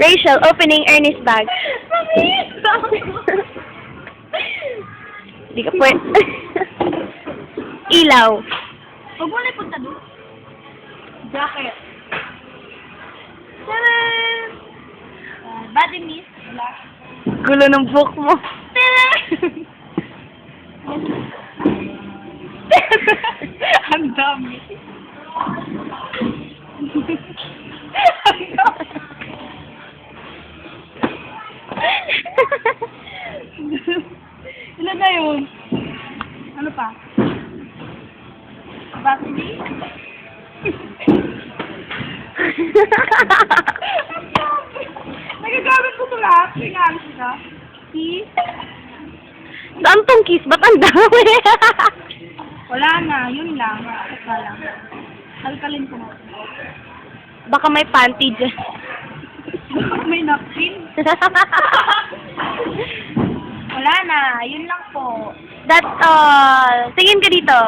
Rachel, opening Ernest bag. Hindi ka pwede. Ilaw. Huwag mo na ipunta doon. Jacket. Taran! Uh, body mist. Wala. Gulo ng book mo. Ang dami. Ilan na yun? Ano pa? Battery? Nagagamit ko ito lahat. Pingalis ka. See? Saan tong kiss? Ba't ang dami? Wala na. Yun lang. Saka lang. Alkalin ko na. Baka may panty dyan. May napkin. Na. Yun lang po. That's all. Tingin ka dito.